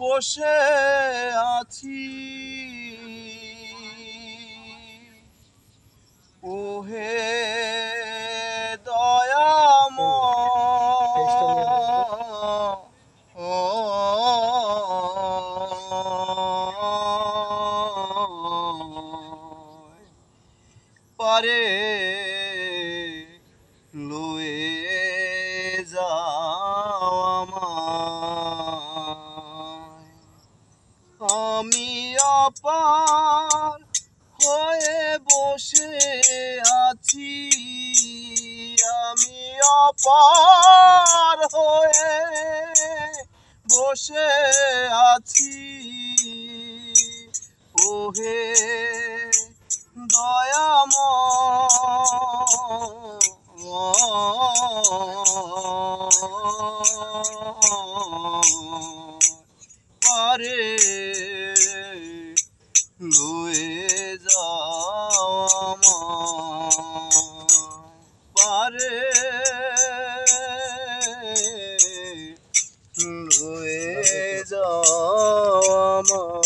বসে আছি। ওহে দয়াম পারে লয়ে আমি অপার হয়ে বসে আছি। আমি অপার হয়ে বসে আছি। ওহে দয়াম পারে আমায়।